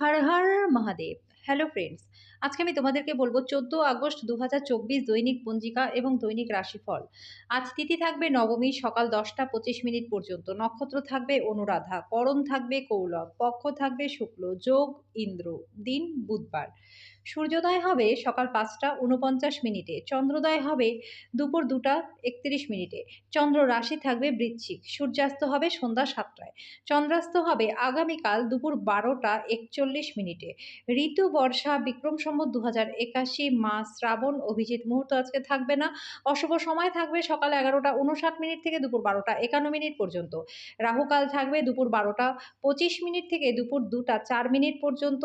Har Har Mahadev. Hello friends আজকে আমি তোমাদেরকে বলব চোদ্দ আগস্ট দু হাজার চব্বিশ দৈনিক পঞ্জিকা এবং দৈনিক রাশিফল। আজ তিথি থাকবে নবমী সকাল দশটা পঁচিশ মিনিট পর্যন্ত। নক্ষত্র থাকবে অনুরাধা করণ থাকবে কৌলভ পক্ষ থাকবে শুক্ল, যোগ, ইন্দ্র। দিন বুধবার। সূর্যোদয় হবে সকাল পাঁচটা উনপঞ্চাশ মিনিটে, চন্দ্রোদয় হবে দুপুর দুটা একত্রিশ মিনিটে। চন্দ্র রাশি থাকবে বৃশ্চিক, সূর্যাস্ত হবে সন্ধ্যা সাতটায়। চন্দ্রাস্ত হবে আগামীকাল দুপুর বারোটা একচল্লিশ মিনিটে। ঋতু, বর্ষা বিক্রম সম্বত দু হাজার একাশি মাস শ্রাবণ, অভিজিৎ মুহূর্ত আজকে থাকবে না। অশুভ সময় থাকবে সকাল এগারোটা উনষাট মিনিট থেকে দুপুর বারোটা একান্ন মিনিট পর্যন্ত। রাহুকাল থাকবে দুপুর বারোটা পঁচিশ মিনিট থেকে দুপুর দুটা চার মিনিট পর্যন্ত।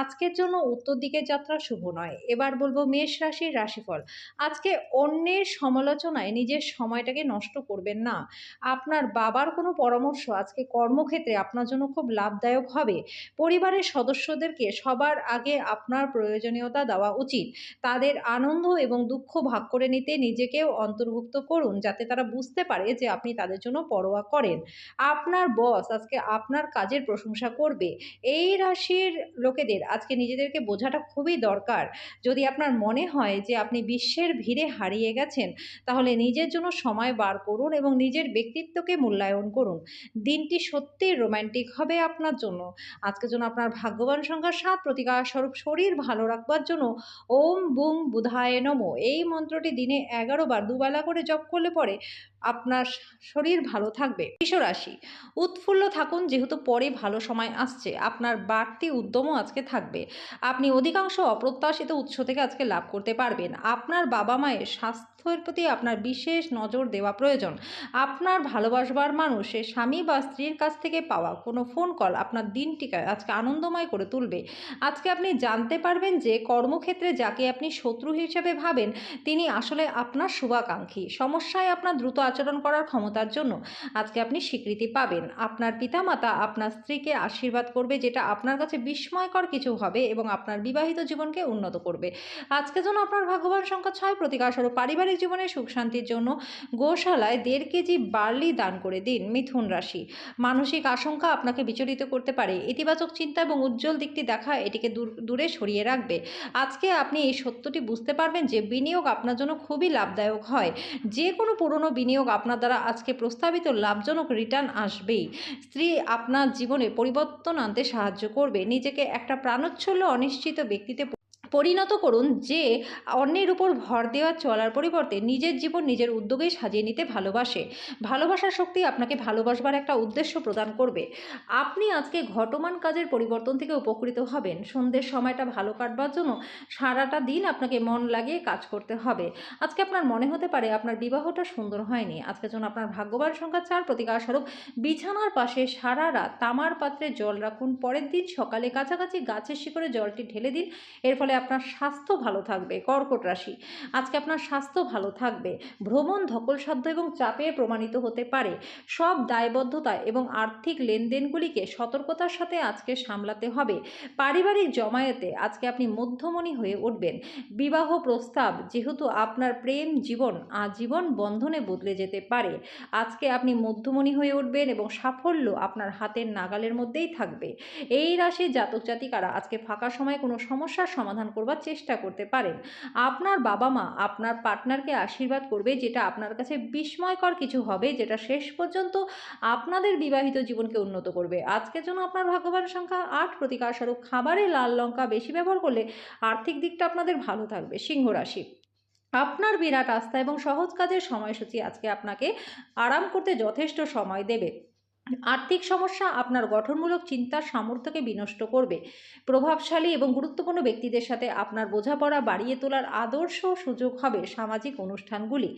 আজকের জন্য উত্তর দিকে যাত্রা শুভ নয়। এবার বলব মেষ রাশির রাশিফল। আজকে অন্যের সমালোচনায় নিজের সময়টাকে নষ্ট করবেন না। আপনার বাবার কোনো পরামর্শ আজকে কর্মক্ষেত্রে আপনার জন্য খুব লাভদায়ক হবে। পরিবারের সদস্যদেরকে সবার আগে আপনার প্রয়োজনীয়তা দেওয়া উচিত। তাদের আনন্দ এবং দুঃখ ভাগ করে নিতে নিজেকেও অন্তর্ভুক্ত করুন, যাতে তারা বুঝতে পারে যে আপনি তাদের জন্য পরোয়া করেন। আপনার বস আজকে আপনার কাজের প্রশংসা করবে। এই রাশির লোকেদের আজকে নিজেদেরকে বোঝাটা খুবই দরকার। যদি আপনার মনে হয় যে আপনি বিশ্বের ভিড়ে হারিয়ে গেছেন, তাহলে নিজের জন্য সময় বার করুন এবং নিজের ব্যক্তিত্বকে মূল্যায়ন করুন। দিনটি সত্যিই রোম্যান্টিক হবে আপনার জন্য। আজকের জন্য আপনার ভাগ্যবান সংখ্যা সাত প্রতিকার স্বরূপ শরীর ভালো রাখবার জন্য ওম বুম বুধায় নমো। এই মন্ত্রটি দিনে এগারো বার দুবেলা করে জপ করলে পরে আপনার শরীর ভালো থাকবে। রাশি উৎফুল্ল থাকুন যেহেতু পরে ভালো সময় আসছে। আপনার বাড়তি উদ্যমও আজকে থাকবে। আপনি অধিকাংশ অপ্রত্যাশিত উৎস থেকে আজকে লাভ করতে পারবেন। আপনার বাবা মায়ের স্বাস্থ্যের প্রতি আপনার বিশেষ নজর দেওয়া প্রয়োজন। আপনার ভালোবাসবার মানুষের স্বামী বা স্ত্রীর কাছ থেকে পাওয়া কোনো ফোন কল আপনার দিনটিকে আজকে আনন্দময় করে তুলবে। আজকে আপনি জানতে পারবেন যে কর্মক্ষেত্রে যাকে আপনি শত্রু হিসেবে ভাবেন, তিনি আসলে আপনার শুভাকাঙ্ক্ষী। সমস্যায় আপনার দ্রুত আচরণ করার ক্ষমতার জন্য আজকে আপনি স্বীকৃতি পাবেন। আপনার পিতামাতা আপনার স্ত্রীকে আশীর্বাদ করবে, যেটা আপনার কাছে বিস্ময়কর কিছু হবে এবং আপনার বিবাহিত জীবনকে উন্নত করবে। আজকে যেন আপনার ভাগ্যবান সংখ্যা ছয় প্রতিকারস্বরূপ পারিবারিক জীবনে সুখ শান্তির জন্য গোশালায় দেড় কেজি বার্লি দান করে দিন মিথুন রাশি। মানসিক আশঙ্কা আপনাকে বিচলিত করতে পারে। ইতিবাচক চিন্তা এবং উজ্জ্বল দিকটি দেখা এটিকে দূর, দূরে সরিয়ে রাখবে। আজকে আপনি এই সত্যটি বুঝতে পারবেন যে বিনিয়োগ আপনার জন্য খুবই লাভদায়ক হয়। যে কোনো পুরনো বিনিয়োগ আপনার দ্বারা আজকে প্রস্তাবিত লাভজনক রিটার্ন আসবেই। স্ত্রী আপনার জীবনে পরিবর্তন আনতে সাহায্য করবে। নিজেকে একটা প্রাণোচ্ছল্য অনিশ্চিত ব্যক্তিতে পরিণত করুন যে অন্যের উপর ভর দেওয়া চলার পরিবর্তে নিজের জীবন নিজের উদ্যোগেই সাজিয়ে নিতে ভালোবাসে। ভালোবাসার শক্তি আপনাকে ভালোবাসবার একটা উদ্দেশ্য প্রদান করবে। আপনি আজকে ঘটমান কাজের পরিবর্তন থেকে উপকৃত হবেন। সন্ধ্যের সময়টা ভালো কাটবার জন্য সারাটা দিন আপনাকে মন লাগিয়ে কাজ করতে হবে। আজকে আপনার মনে হতে পারে আপনার বিবাহটা সুন্দর হয়নি। আজকের জন্য আপনার ভাগ্যবান সংখ্যা চার প্রতিকারস্বরূপ বিছানার পাশে সারা রাত তামার পাত্রে জল রাখুন। পরের দিন সকালে কাছাকাছি গাছের শিকড়ে জলটি ঢেলে দিন। এর ফলে আপনার স্বাস্থ্য ভালো থাকবে, কর্কট রাশি। আজকে আপনার স্বাস্থ্য ভালো থাকবে। ভ্রমণ, ধকলসাধ্য এবং চাপে প্রমাণিত হতে পারে। সব দায়বদ্ধতা এবং আর্থিক লেনদেনগুলিকে সতর্কতার সাথে আজকে সামলাতে হবে। পারিবারিক জমায়েতে আজকে আপনি মধ্যমণি হয়ে উঠবেন। বিবাহ প্রস্তাব, যেহেতু আপনার প্রেম জীবন, আজীবন বন্ধনে বদলে যেতে পারে। আজকে আপনি মধ্যমণি হয়ে উঠবেন এবং সাফল্য আপনার হাতের নাগালের মধ্যেই থাকবে। এই রাশির জাতক জাতিকারা আজকে ফাঁকা সময় কোনো সমস্যার সমাধান করবার চেষ্টা করতে পারেন। আপনার বাবা মা আপনার পার্টনারকে আশীর্বাদ করবে, যেটা আপনার কাছে বিস্ময়কর কিছু হবে, যেটা শেষ পর্যন্ত আপনাদের বিবাহিত জীবনকে উন্নত করবে। আজকের জন্য আপনার ভাগ্যবান সংখ্যা আট প্রতিকারস্বরূপ খাবারে লাল লঙ্কা বেশি ব্যবহার করলে আর্থিক দিকটা আপনাদের ভালো থাকবে, সিংহ রাশি। আপনার বিরাট আস্থা এবং সহজ কাজের সময়সূচি আজকে আপনাকে আরাম করতে যথেষ্ট সময় দেবে। আর্থিক সমস্যা আপনার গঠনমূলক চিন্তার সামর্থ্যকে বিনষ্ট করবে। প্রভাবশালী এবং গুরুত্বপূর্ণ ব্যক্তিদের সাথে আপনার বোঝাপড়া বাড়িয়ে তোলার আদর্শ সুযোগ হবে সামাজিক অনুষ্ঠানগুলি।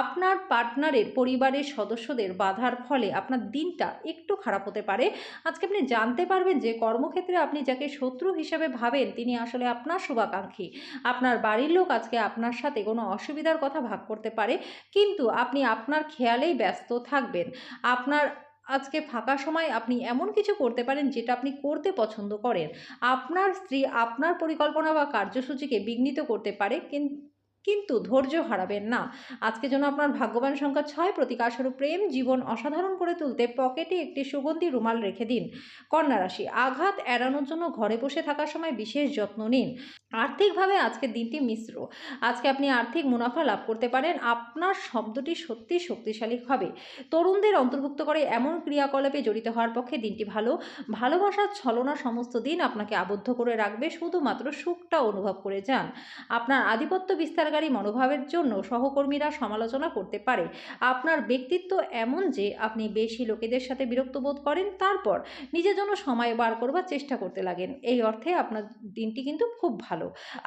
আপনার পার্টনারের পরিবারের সদস্যদের বাধার ফলে আপনার দিনটা একটু খারাপ হতে পারে। আজকে আপনি জানতে পারবেন যে কর্মক্ষেত্রে আপনি যাকে শত্রু হিসেবে ভাবেন, তিনি আসলে আপনার শুভাকাঙ্ক্ষী। আপনার বাড়ির লোক আজকে আপনার সাথে কোনো অসুবিধার কথা ভাগ করতে পারে, কিন্তু আপনি আপনার খেয়ালেই ব্যস্ত থাকবেন। আপনার আজকে ফাঁকা সময় আপনি এমন কিছু করতে পারেন যেটা আপনি করতে পছন্দ করেন। আপনার স্ত্রী আপনার পরিকল্পনা বা কার্যসূচিকে বিঘ্নিত করতে পারে, কিন- কিন্তু ধৈর্য হারাবেন না। আজকে যেন আপনার ভাগ্যবান সংখ্যা ছয় প্রতিকারস্বরূপ প্রেম, জীবন অসাধারণ করে তুলতে পকেটে একটি সুগন্ধি রুমাল রেখে দিন। কন্যা রাশি, আঘাত এড়ানোর জন্য ঘরে বসে থাকার সময় বিশেষ যত্ন নিন। আর্থিকভাবে আজকের দিনটি মিশ্র। আজকে আপনি আর্থিক মুনাফা লাভ করতে পারেন। আপনার শব্দটি সত্যি শক্তিশালী হবে। তরুণদের অন্তর্ভুক্ত করে এমন ক্রিয়াকলাপে জড়িত হওয়ার পক্ষে দিনটি ভালো। ভালোবাসার ছলনা সমস্ত দিন আপনাকে আবদ্ধ করে রাখবে। শুধুমাত্র সুখটা অনুভব করে যান। আপনার আধিপত্য বিস্তারকারী মনোভাবের জন্য সহকর্মীরা সমালোচনা করতে পারে। আপনার ব্যক্তিত্ব এমন যে আপনি বেশি লোকেদের সাথে বিরক্ত বোধ করেন, তারপর নিজের জন্য সময় বার করবার চেষ্টা করতে লাগেন। এই অর্থে আপনার দিনটি কিন্তু খুব ভালো।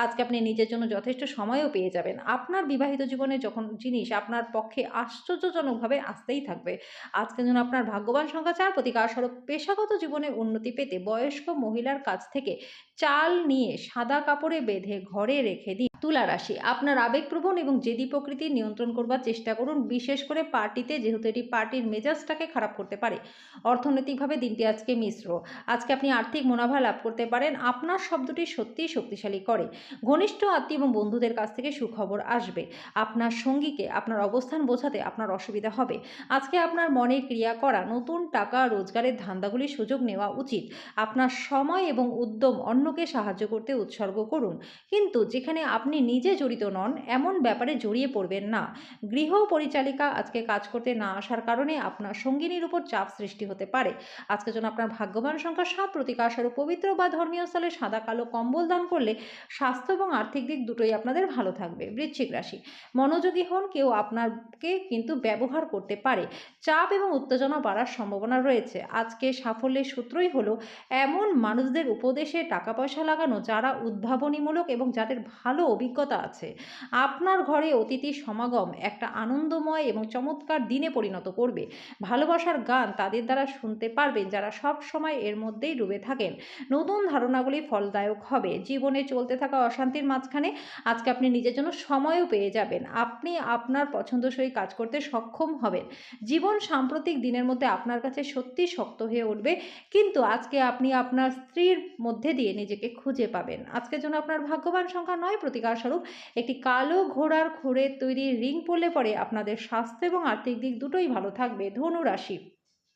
আজকে আপনি নিজের জন্য যথেষ্ট সময়ও পেয়ে যাবেন। আপনার বিবাহিত জীবনে যখন জিনিস আপনার পক্ষে আশ্চর্যজনকভাবে আসতেই থাকবে। আজকে যেন আপনার ভাগ্যবান সংখ্যা চার প্রতিকারস্বরূপ পেশাগত জীবনে উন্নতি পেতে বয়স্ক মহিলার কাছ থেকে চাল নিয়ে সাদা কাপড়ে বেঁধে ঘরে রেখে দিন তুলা রাশি। আপনার আবেগপ্রবণ এবং জেদি প্রকৃতি নিয়ন্ত্রণ করবার চেষ্টা করুন, বিশেষ করে পার্টিতে যেহেতু এটি পার্টির মেজাজটাকে খারাপ করতে পারে। অর্থনৈতিকভাবে দিনটি আজকে মিশ্র। আজকে আপনি আর্থিক মুনাফা লাভ করতে পারেন। আপনার শব্দটি সত্যিই শক্তিশালী করে। ঘনিষ্ঠ আত্মীয় এবং বন্ধুদের কাছ থেকে সুখবর আসবে। আপনার সঙ্গীকে আপনার অবস্থান বোঝাতে আপনার অসুবিধা হবে। আজকে আপনার মনে ক্রিয়া করা, নতুন টাকা, রোজগারের ধান্দাগুলির সুযোগ নেওয়া উচিত। আপনার সময় এবং উদ্যম অন্যকে সাহায্য করতে উৎসর্গ করুন। কিন্তু যেখানে আপনি নিজে জড়িত নন, এমন ব্যাপারে জড়িয়ে পড়বেন না। গৃহ পরিচালিকা আজকে কাজ করতে না আসার কারণে আপনার সঙ্গিনীর উপর চাপ সৃষ্টি হতে পারে। আজকে জন্য আপনার ভাগ্যবান সংখ্যা সাত প্রতিকারস্বরূপ পবিত্র বা ধর্মীয় স্থলে সাদা কালো কম্বল দান করলে স্বাস্থ্য এবং আর্থিক দিক দুটোই আপনাদের ভালো থাকবে। বৃশ্চিক রাশি। মনোযোগী হন, কেউ আপনাকে কিন্তু ব্যবহার করতে পারে। চাপ এবং উত্তেজনা বাড়ার সম্ভাবনা রয়েছে। আজকে সাফল্যের সূত্রই হলো, এমন মানুষদের উপদেশে টাকা পয়সা লাগানো যারা উদ্ভাবনীমূলক এবং যাদের ভালো অভিজ্ঞতা আছে। আপনার ঘরে অতিথি সমাগম একটা আনন্দময় এবং চমৎকার দিনে পরিণত করবে। ভালোবাসার গান তাদের দ্বারা শুনতে পারবেন যারা সব সময় এর মধ্যেই ডুবে থাকেন। নতুন ধারণাগুলি ফলদায়ক হবে। জীবনে চলতে থাকা অশান্তির মাঝখানে আজকে আপনি নিজের জন্য সময়ও পেয়ে যাবেন। আপনি আপনার পছন্দসই কাজ করতে সক্ষম হবেন। জীবন সাম্প্রতিক দিনের মধ্যে আপনার কাছে সত্যি শক্ত হয়ে উঠবে, কিন্তু আজকে আপনি আপনার স্ত্রীর মধ্যে দিয়ে নিজেকে খুঁজে পাবেন। আজকের জন্য আপনার ভাগ্যবান সংখ্যা নয় প্রতিকারস্বরূপ একটি কালো ঘোড়ার খুঁড়ে তৈরি রিং পরলে পরে আপনাদের স্বাস্থ্য এবং আর্থিক দিক দুটোই ভালো থাকবে। ধনু রাশি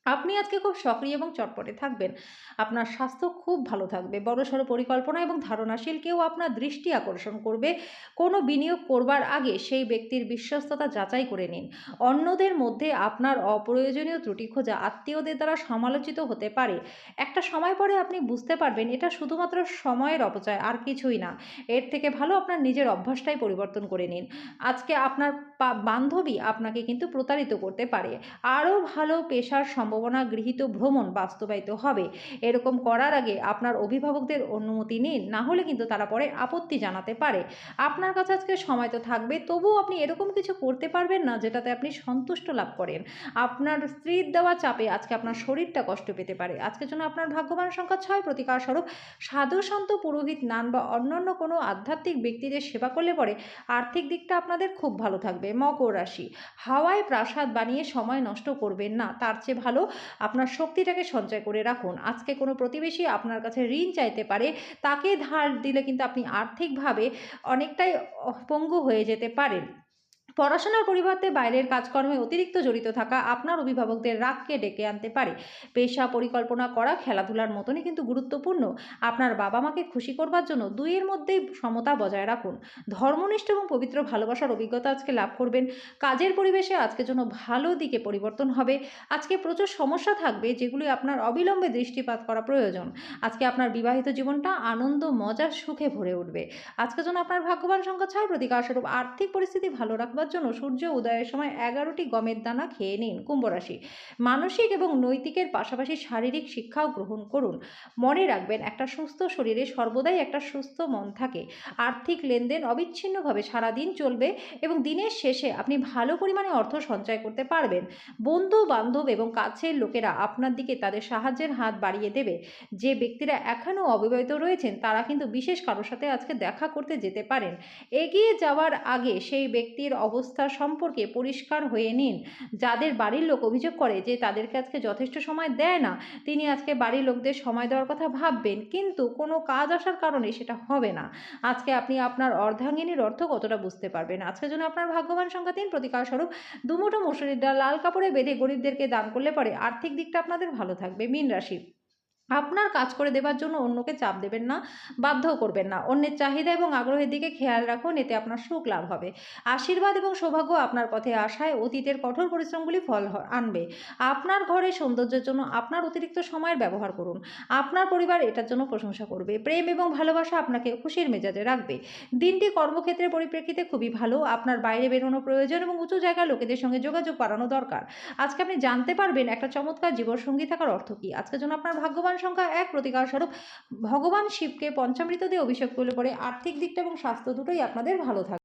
আপনি আজকে খুব সক্রিয় এবং চটপটে থাকবেন। আপনার স্বাস্থ্য খুব ভালো থাকবে। বড়সড় পরিকল্পনা এবং ধারণাশীল কেউ আপনার দৃষ্টি আকর্ষণ করবে। কোনো বিনিয়োগ করবার আগে সেই ব্যক্তির বিশ্বস্ততা যাচাই করে নিন। অন্যদের মধ্যে আপনার অপ্রয়োজনীয় ত্রুটি খোঁজা আত্মীয়দের দ্বারা সমালোচিত হতে পারে। একটা সময় পরে আপনি বুঝতে পারবেন এটা শুধুমাত্র সময়ের অপচয়, আর কিছুই না। এর থেকে ভালো আপনার নিজের অভ্যাসটাই পরিবর্তন করে নিন। আজকে আপনার বান্ধবী আপনাকে কিন্তু প্রতারিত করতে পারে। আরও ভালো পেশার সম্ভাবনা গৃহীত ভ্রমণ বাস্তবায়িত হবে। এরকম করার আগে আপনার অভিভাবকদের অনুমতি নিন, না হলে কিন্তু তারা পরে আপত্তি জানাতে পারে। আপনার কাছে আজকে সময় তো থাকবে, তবুও আপনি এরকম কিছু করতে পারবেন না যেটাতে আপনি সন্তুষ্ট লাভ করেন। আপনার স্ত্রীর দেওয়া চাপে আজকে আপনার শরীরটা কষ্ট পেতে পারে। আজকের জন্য আপনার ভাগ্যবান সংখ্যা ছয়। প্রতিকার স্বরূপ সাধু, সন্ত, পুরোহিত, নান বা অন্যান্য কোনো আধ্যাত্মিক ব্যক্তিদের সেবা করলে পরে আর্থিক দিকটা আপনাদের খুব ভালো থাকবে। মকর রাশি। হাওয়ায় প্রাসাদ বানিয়ে সময় নষ্ট করবেন না। তার চেয়ে ভালো আপনার শক্তিটাকে সঞ্চয় করে রাখুন। আজকে কোনো প্রতিবেশী আপনার কাছে ঋণ চাইতে পারে, তাকে ধার দিলে কিন্তু আপনি আর্থিকভাবে অনেকটাই পঙ্গু হয়ে যেতে পারেন। পড়াশোনার পরিবর্তে বাইরের কাজকর্মে অতিরিক্ত জড়িত থাকা আপনার অভিভাবকদের রাগকে ডেকে আনতে পারে। পেশা পরিকল্পনা করা, খেলাধুলার মতনই কিন্তু গুরুত্বপূর্ণ। আপনার বাবা মাকে খুশি করবার জন্য দুইয়ের মধ্যেই সমতা বজায় রাখুন। ধর্মনিষ্ঠ এবং পবিত্র ভালোবাসার অভিজ্ঞতা আজকে লাভ করবেন। কাজের পরিবেশে আজকের জন্য ভালো দিকে পরিবর্তন হবে। আজকে প্রচুর সমস্যা থাকবে যেগুলি আপনার অবিলম্বে দৃষ্টিপাত করা প্রয়োজন। আজকে আপনার বিবাহিত জীবনটা আনন্দ মজা সুখে ভরে উঠবে। আজকের জন্য আপনার ভাগ্যবান সংখ্যা ছয় প্রতিকারস্বরূপ আর্থিক পরিস্থিতি ভালো রাখবার জন্য সূর্য উদয়ের সময় এগারোটি গমের দানা খেয়ে নিন, কুম্ভ রাশি। মানসিক এবং নৈতিকের পাশাপাশি শারীরিক শিক্ষাও গ্রহণ করুন। মনে রাখবেন, একটা সুস্থ শরীরে সর্বদাই একটা সুস্থ মন থাকে। আর্থিক লেনদেন অবিচ্ছিন্নভাবে সারাদিন চলবে এবং দিনের শেষে আপনি ভালো পরিমাণে অর্থ সঞ্চয় করতে পারবেন। বন্ধু বান্ধব এবং কাছের লোকেরা আপনার দিকে তাদের সাহায্যের হাত বাড়িয়ে দেবে। যে ব্যক্তিরা এখনও অবিবাহিত রয়েছেন, তারা কিন্তু বিশেষ কারোর সাথে আজকে দেখা করতে যেতে পারেন। এগিয়ে যাওয়ার আগে সেই ব্যক্তির অবস্থা সম্পর্কে পরিষ্কার হয়ে নিন। যাদের বাড়ির লোক অভিযোগ করে যে তাদেরকে আজকে যথেষ্ট সময় দেয় না, তিনি আজকে বাড়ির লোকদের সময় দেওয়ার কথা ভাববেন, কিন্তু কোনো কাজ আসার কারণে সেটা হবে না। আজকে আপনি আপনার অর্ধাঙ্গিনীর অর্থ কতটা বুঝতে পারবেন? আজকের জন্য আপনার ভাগ্যবান সংখ্যা তিন, প্রতিকার স্বরূপ দুমুঠো মুসুরির ডাল লাল কাপড়ে বেঁধে গরিবদেরকে দান করলে পরে আর্থিক দিকটা আপনাদের ভালো থাকবে। মীন রাশি আপনার কাজ করে দেবার জন্য অন্যকে চাপ দেবেন না, বাধ্যও করবেন না। অন্যের চাহিদা এবং আগ্রহের দিকে খেয়াল রাখুন, এতে আপনার সুখ লাভ হবে। আশীর্বাদ এবং সৌভাগ্য আপনার পথে আসায় অতীতের কঠোর পরিশ্রমগুলি ফল আনবে। আপনার ঘরে সৌন্দর্যের জন্য আপনার অতিরিক্ত সময়ের ব্যবহার করুন। আপনার পরিবার এটার জন্য প্রশংসা করবে। প্রেম এবং ভালোবাসা আপনাকে খুশির মেজাজে রাখবে। দিনটি কর্মক্ষেত্রের পরিপ্রেক্ষিতে খুবই ভালো। আপনার বাইরে বেরোনো প্রয়োজন এবং উঁচু জায়গার লোকেদের সঙ্গে যোগাযোগ বাড়ানো দরকার। আজকে আপনি জানতে পারবেন একটা চমৎকার জীবনসঙ্গী থাকার অর্থ কী? আজকের জন্য আপনার ভাগ্যবান সংখ্যা এক প্রতিকার স্বরূপ। ভগবান শিবকে পঞ্চামৃত দিয়ে অভিষেক করলে পরে আর্থিক দিকটা এবং স্বাস্থ্য দুটোই আপনাদের ভালো থাকবে।